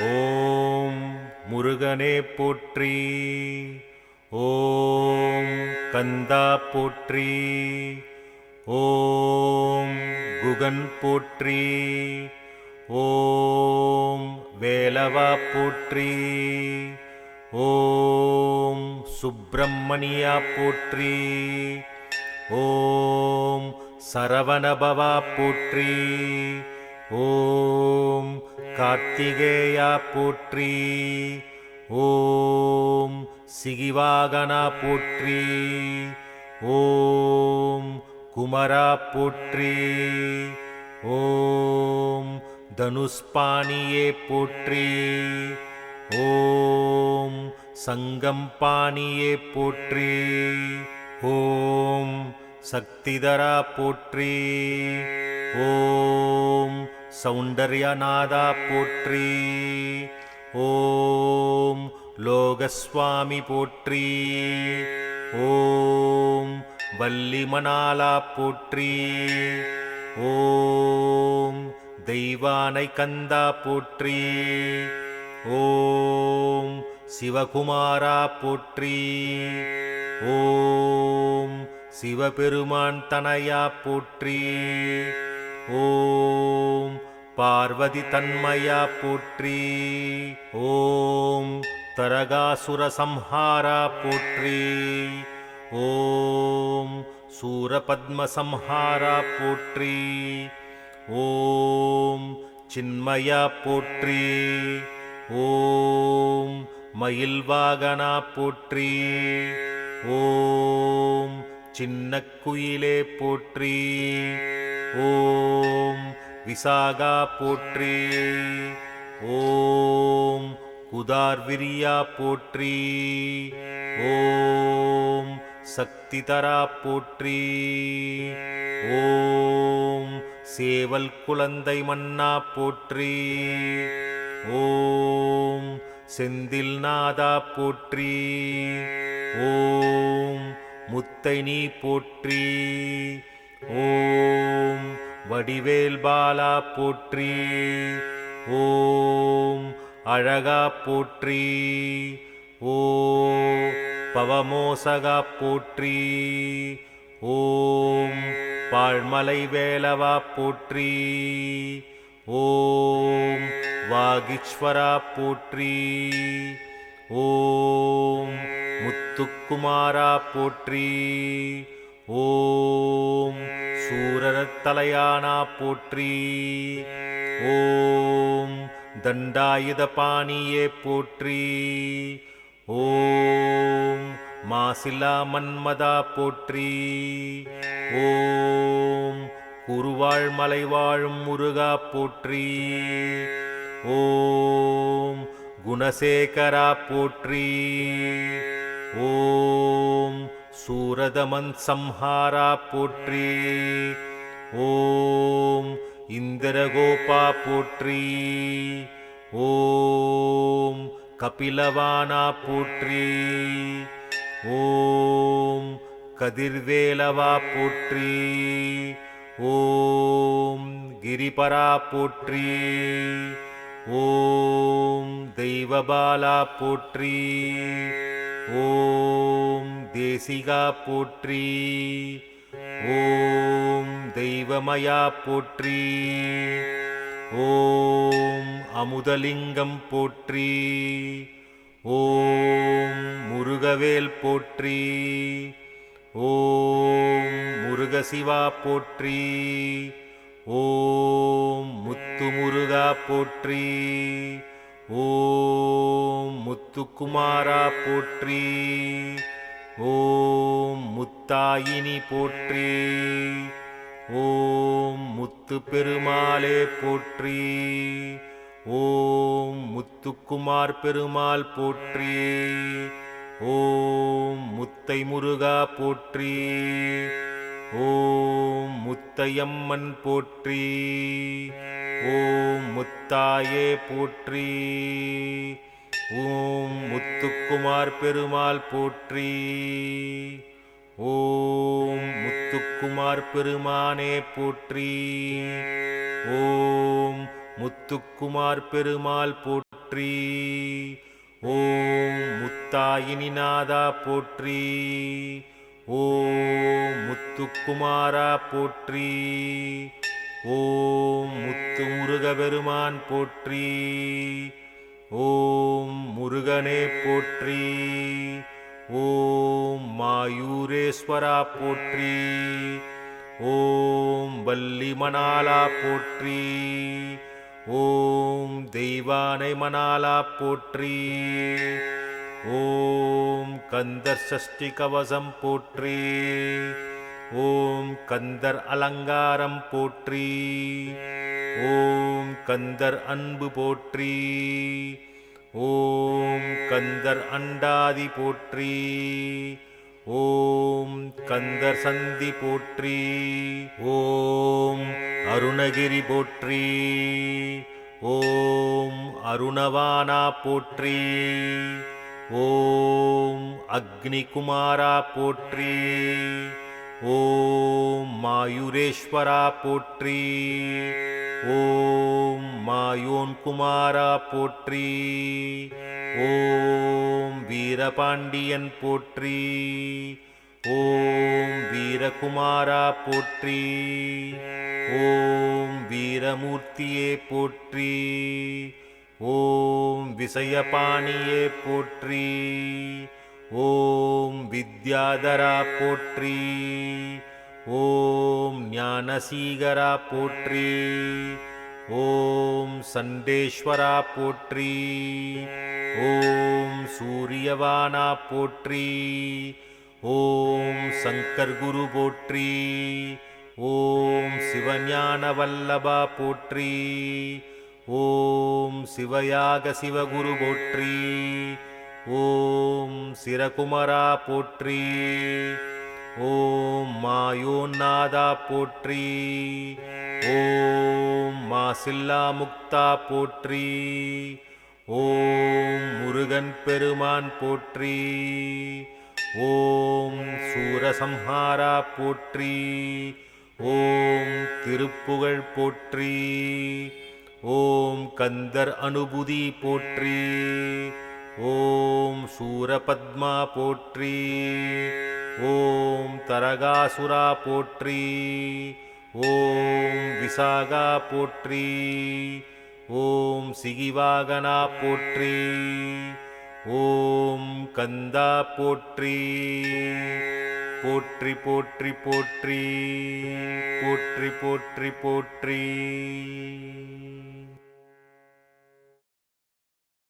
ஓம் முருகனே போற்றி. ஓம் கந்தா போற்றி. ஓம் குகன் போற்றி. ஓம் வேலவா போற்றி. ஓம் சுப்பிரமணியா போற்றி. ஓம் சரவணபவா போற்றி. ஓம் கார்த்திகேயா போற்றி. ஓம் சிகிவாகனா போற்றி. ஓம் குமரா போற்றி. ஓம் தனுஷ்பாணியே போற்றி. ஓம் சங்கம்பாணியே போற்றி. ஓம் சக்திதரா போற்றி. ஓம் சௌந்தர்யநாதா போற்றி. ஓம் லோகஸ்வாமி போற்றி. ஓம் வள்ளிமணாலா போற்றி. ஓம் தெய்வானை கந்தா போற்றி. ஓம் சிவகுமாரா போற்றி. ஓம் சிவபெருமான் தனையா போற்றி. ஓம் பார்வதி தன்மயா போற்றி ஓம் தரகாசுர சம்ஹாரா போற்றி ஓம் சூரபத்ம சம்ஹாரா போற்றி ஓம் சின்மயா போற்றி ஓம் மயில்வாகனா போற்றி ஓம் சின்ன குயிலே போற்றி ஓம் விசாகா போற்றி. ஓம் குதார்விரியா போற்றி. ஓம் சக்திதரா போற்றி. ஓம் சேவல் குழந்தை மன்னா போற்றி. ஓம் செந்தில் நாதா போற்றி. ஓம் முத்தை நீ போற்றி. ஓம் வடிவேல் பாலா போற்றி. ஓம் அழகா போற்றி. ஓ பவமோசகா போற்றி. ஓம் பாழ்மலை வேலவா போற்றி. ஓம் வாகீஸ்வரா போற்றி. ஓம் முத்துக்குமாரா போற்றி. ஓம் சூரரத்தலையானா போற்றி. ஓம் தண்டாயுத பாணியே போற்றி. ஓம் மாசிலா மன்மதா போற்றி. ஓம் குருவாழ் மலை வாழும் முருகா போற்றி. ஓம் குணசேகரா போற்றி. ஓம் சூரதமன் சம்ஹாரா போற்றி. ஓம் இந்திரகோபா போற்றி. ஓம் கபிலவானா போற்றி. ஓம் கதிர்வேலவா போற்றி. ஓம் கிரிபரா போற்றி. ஓம் தெய்வபாலா போற்றி. ஓம் தேசிகா போற்றி. ஓம் தெய்வமயா போற்றி. ஓம் அமுதலிங்கம் போற்றி. ஓம் முருகவேல் போற்றி. ஓம் முருகசிவா போற்றி. ஓம் முத்துமுருகா போற்றி. ஓம் முத்துக்குமாரா போற்றி. ஓம் முத்தாயினி போற்றி. ஓம் முத்து பெருமாளே போற்றி. ஓம் முத்துக்குமார் பெருமாள் போற்றி. ஓம் முத்தை முருகா போற்றி. ஓம் முத்தையம்மன் போற்றி. ஓம் முத்தாயே போற்றி. ஓம் முத்துக்குமார் பெருமாள் போற்றி. ஓம் முத்துக்குமார் பெருமானே போற்றி. ஓம் முத்துக்குமார் பெருமாள் போற்றி. ஓம் முத்தாயினிநாதா போற்றி. ஓம் முத்துக்குமாரா போற்றி. ஓம் முத்து முருகபெருமான் போற்றி. ஓம் முருகனே போற்றி. ஓம் மாயூரேஸ்வரா போற்றி. ஓம் வள்ளி மணாலா போற்றி. ஓம் தெய்வானை மணாலா போற்றி. ஓம் கந்தர் சஷ்டி கவசம் போற்றி. ஓம் கந்தர் அலங்காரம் போற்றி. ஓம் கந்தர் அன்பு போற்றி. ஓம் கந்தர் அண்டாதி போற்றி. ஓம் கந்தர் சந்தி போற்றி. ஓம் அருணகிரி போற்றி. ஓம் அருணவானா போற்றி. ஓம் அக்னிகுமாரா போற்றி. ஓம் மாயுரேஸ்வரா போற்றி. ஓம் மாயோன் குமாரா போற்றி. ஓம் வீரபாண்டியன் போற்றி. ஓம் வீரகுமாரா போற்றி. ஓம் வீரமூர்த்தியே போற்றி. ஓம் விசயபாணியே போற்றி. ஓம் வித்யாதரா போற்றி. ஓம் ஞானசீகரா போற்றி. ஓம் சண்டேஸ்வரா போற்றி. ஓம் சூரியவானா போற்றி. ஓம் சங்கர் குரு போற்றி. ஓம் சிவஞான வல்லபா போற்றி. ஓம் சிவயாக சிவகுரு போற்றி. ஓம் சிரகுமரா போற்றி. ஓம் மாயோநாதா போற்றி. ஓம் மாசில்லா முக்தா போற்றி. ஓம் முருகன் பெருமான் போற்றி. ஓம் சூரசம்ஹாரா போற்றி. ஓம் திருப்புகழ் போற்றி. ஓம் கந்தர் அனுபூதி போற்றி. ஓம் சூரபத்மா போற்றி ஓம் தரகாசுரா போற்றி ஓம் விசாகா போற்றி ஓம் சிகிவாகனா போற்றி ஓம் கந்தா போற்றி போற்றி போற்றி போற்றி போற்றி போற்றி போற்றி.